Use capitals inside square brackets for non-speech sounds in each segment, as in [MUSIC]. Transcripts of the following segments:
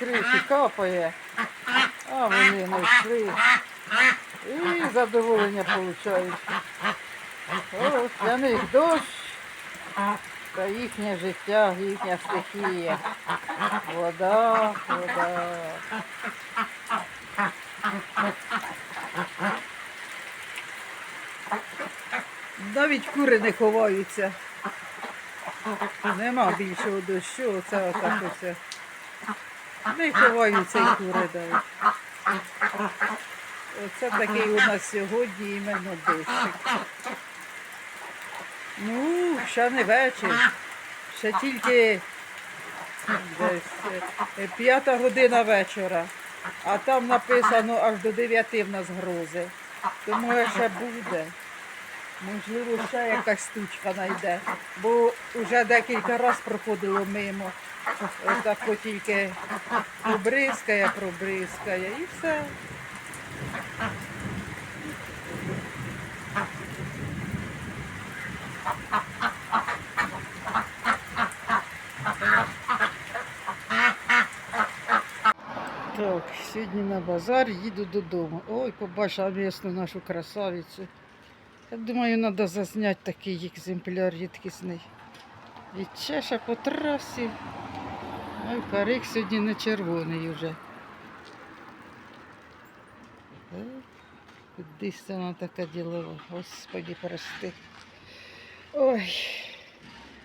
З капає, а вони не йшли. І задоволення получають. Ось для них дощ та їхнє життя, їхня стихія. Вода, вода. Навіть кури не ховаються. Нема більшого дощу, оце отак оце. Не ховаються і кури навіть. Оце такий у нас сьогодні іменно дощик. Ну, ще не вечір. Ще тільки десь е, п'ята година вечора. А там написано аж до дев'яти в нас грози. Тому ще буде. Можливо, ще якась стучка знайде. Бо вже декілька разів проходило мимо. Отак от тільки пробризкає, пробризкає і все. Так, сьогодні на базар їду додому. Ой, побачила місну нашу красавицю. Я думаю, треба зазняти такий екземпляр рідкісний. І чеша по трасі. Ой, парик сьогодні не червоний вже. Кудись вона така ділова. Господі прости. Ой,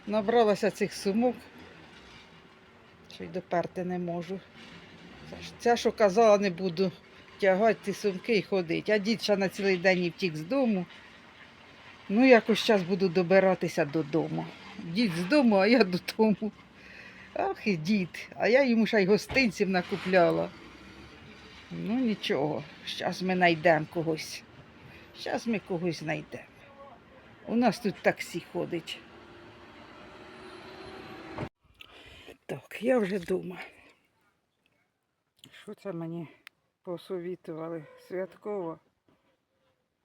набралася цих сумок, що й доперти не можу. Це що казала, не буду тягати ці сумки і ходити. А дід на цілий день і втік з дому. Ну, якось зараз буду добиратися додому. Дід з дому, а я додому. Ах і дід, а я йому ще й гостинців накупляла. Ну нічого, зараз ми знайдемо когось. Зараз ми когось знайдемо. У нас тут таксі ходить. Так, я вже вдома. Що це мені посовітували? Святково?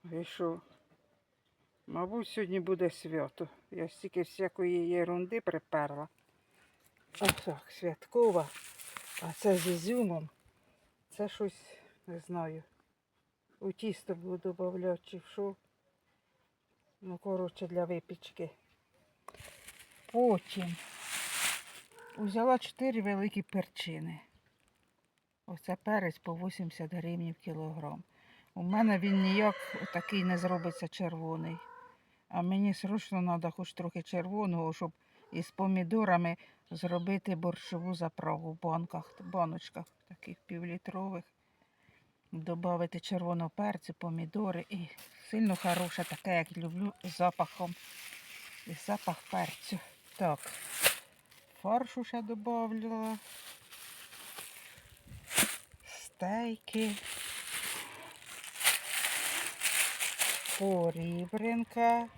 І? Мабуть, сьогодні буде свято. Я стільки всякої єрунди приперла. Ось так, святкова. А це з ізюмом. Це щось, не знаю. У тісто буду додавати чи в що. Ну, коротше, для випічки. Потім взяла 4 великі перчини. Оце перець по 80 гривень кілограм. У мене він ніяк такий не зробиться червоний. А мені срочно треба хоч трохи червоного, щоб із помідорами зробити борщову заправу в банках, баночках таких півлітрових. Добавити червоного перцю, помідори і сильно хороше, таке, як люблю, з запахом. І запах перцю. Так, фаршу ще додавала. Стейки. Порібринка.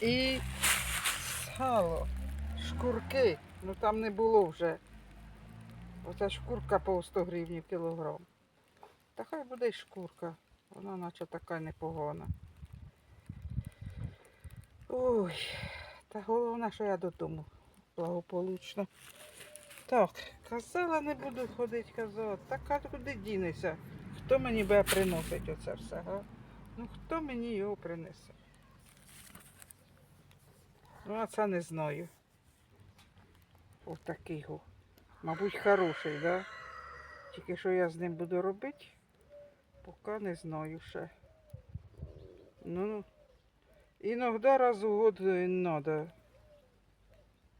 І сало. Шкурки. Ну там не було вже. Оця шкурка по 100 гривень кілограм. Та хай буде й шкурка. Вона наче така непогана. Ой, та головне, що я додому благополучно. Так, казала, не буду ходити казати. Так а куди дінеться? Хто мені буде приносити оце все, га? Ну хто мені його принесе? Ну, а це не знаю. Отакий го. Мабуть, хороший, да? Тільки що я з ним буду робити, поки не знаю ще. Ну. Іноді раз у год треба.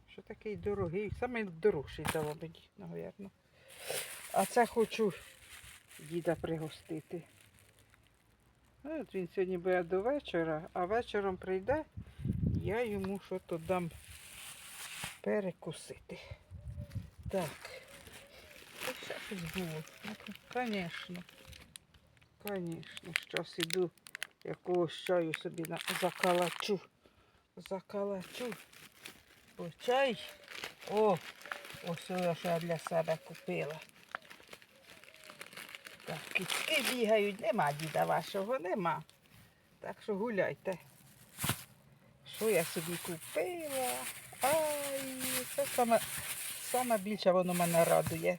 Що такий дорогий? Самий дорожчий дала мені, напевно. А це хочу діда пригостити. Ну, От він сьогодні буде до вечора, а вечором прийде, я йому що-то дам перекусити. Так. Щось Звісно. Звісно, щас іду якогось чаю собі на... закалачу. Закалачу. Бо чай. О, ось я я для себе купила. Так, кицьки бігають, нема діда вашого, нема. Так що гуляйте. Що я собі купила? Ай, це саме саме більше воно мене радує.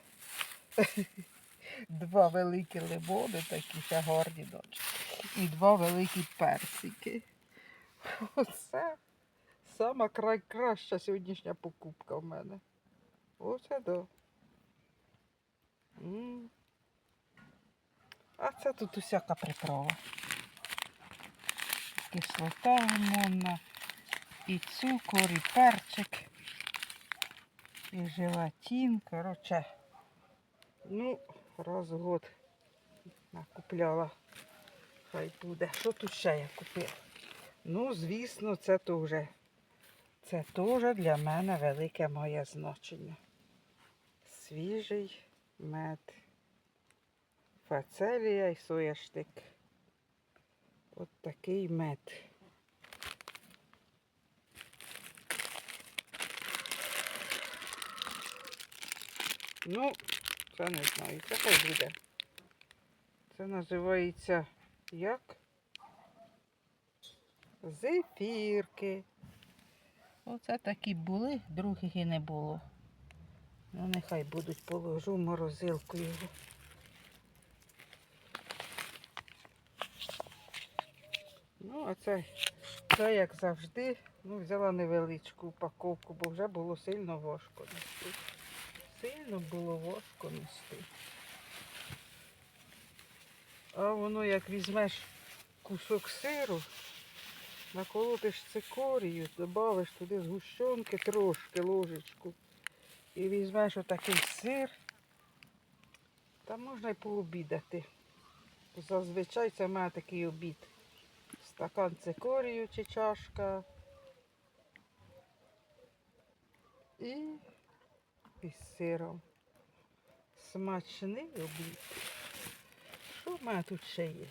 [LAUGHS] Два великі лимони, такі ще гарні дочі. І два великі персики. [LAUGHS] Оце сама краща сьогоднішня покупка в мене. Оце да. А це тут усяка приправа. Кислота лимонна, і цукор, і перчик, і желатин. Коротше, ну, раз в год накупляла. Хай буде. Що тут ще я купила? Ну, звісно, це теж. Це теж для мене велике моє значення. Свіжий мед. Фацелія і сояштик. От такий мед. Ну, це не знаю, це хай буде. Це називається як? Зефірки. Оце такі були, других і не було. Ну, нехай будуть, положу в морозилку його. Ну, а це, це як завжди, ну, взяла невеличку упаковку, бо вже було сильно важко. Сильно було важко нести. А воно як візьмеш кусок сиру, наколотиш цикорію, додавиш туди згущенки трошки, ложечку. І візьмеш отакий сир, та можна й пообідати. Зазвичай це мене такий обід. Стакан цикорію чи чашка. І із сиром. Смачний обід. Що в мене тут ще є?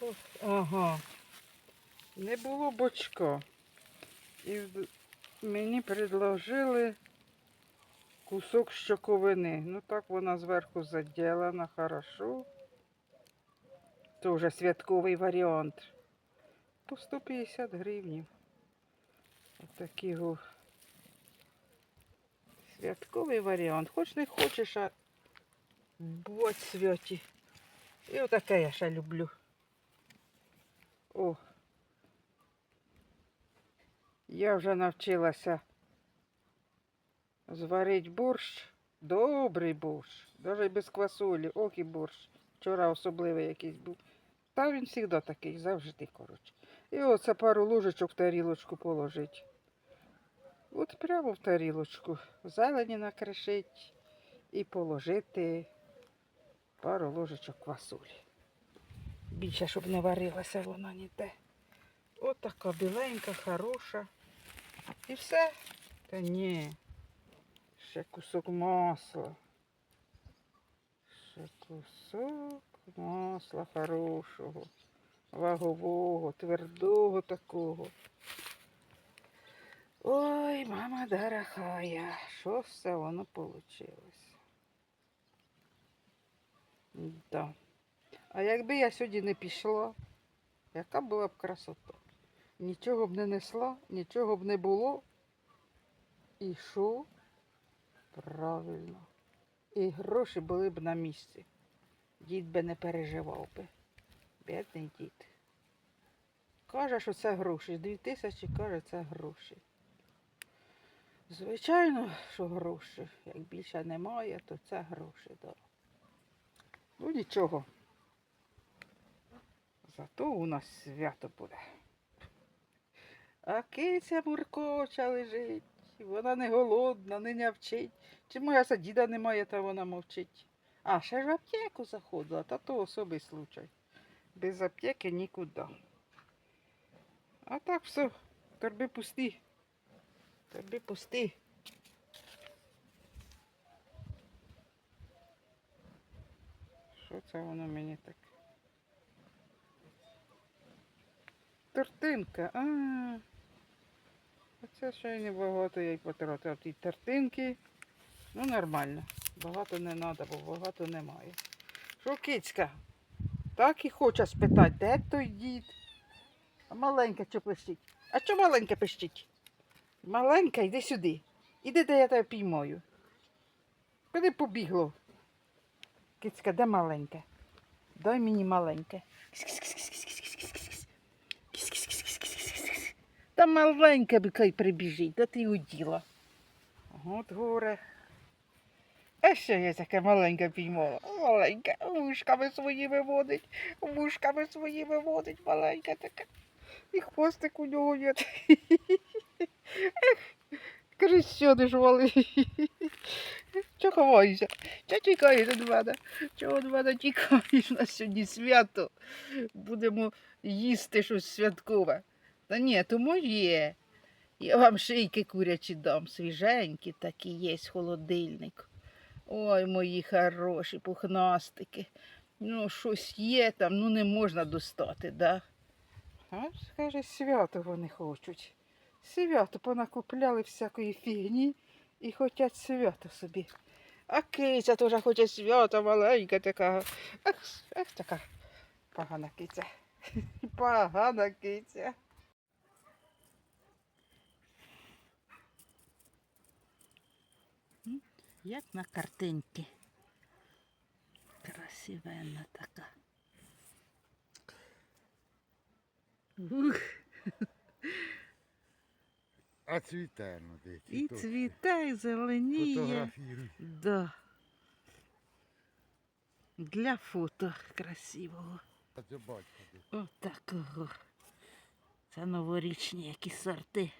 Ох, ага. Не було бочка. І мені предложили кусок щоковини. Ну так вона зверху заділена, хорошо. Тоже святковий варіант. По 150 гривнів. Отакий го святковий варіант. Хоч не хочеш, а будь святі. І отаке я ще люблю. О. Я вже навчилася зварити борщ. Добрий борщ. Навіть без квасолі. Ох і борщ. Вчора особливий якийсь був. Та він завжди такий, завжди, коротше. І оце пару ложечок в тарілочку положить. От прямо в тарілочку. Зелені накришить і положити пару ложечок квасолі. Більше, щоб не варилася вона ніде. От така біленька, хороша. І все. Та ні. Ще кусок масла. Ще кусок масла хорошого, вагового, твердого такого. Ой, мама дорогая, що все воно получилось. Да. А якби я сьогодні не пішла, яка була б красота? Нічого б не несла, нічого б не було. І що? Правильно. І гроші були б на місці. Дід би не переживав би. Бідний дід. Каже, що це гроші. Дві тисячі каже, це гроші. Звичайно, що гроші. Як більше немає, то це гроші, да. Ну нічого. Зато у нас свято буде. А киця муркоча лежить. Вона не голодна, не нявчить. Чи моя це діда немає, та вона мовчить. А, ще ж в аптеку заходила, та то особий случай. Без аптеки нікуди. А так все, торби пусті. Торби пусті. Що це воно мені так? Тортинка. А. Оце ще й небагато я й потратила. Ті тортинки. Ну, нормально. Багато не треба, бо багато немає. Що, кицька? Так і хоче спитати, де той дід? А маленька що пищить? А що маленька пищить? Маленька, йди сюди. Іди, де я тебе піймаю. Куди побігло? Кицька, де маленька? Дай мені маленьке. Та маленька би кай прибіжить, де ти уділа? От горе. А що я таке маленьке піймала? Маленька, вушками своїми водить, вушками своїми водить, маленька така. І хвостик у нього є. Кажи, що ти ж вали? Чого ховаєшся? Чого тікаєш від мене? Чого від мене тікаєш? У нас сьогодні свято. Будемо їсти щось святкове. Та ні, то моє. Я вам шийки курячі дам, свіженькі такі є холодильник. Ой, мої хороші пухнастики. Ну, щось є там, ну не можна достати, да? А каже, свято вони хочуть. Свято понакупляли всякої фігні і хочуть свято собі. А киця теж хоче свято маленька така. Ах, ах, така погана киця. [LAUGHS] Погана киця. Як на картинці. Красивенна така. Ух, А цвіте, ну де і цвіточки. цвіте, і зеленіє. Фотографіруй. Да. Для фото красивого. А це батько. Отакого. Це новорічні які сорти.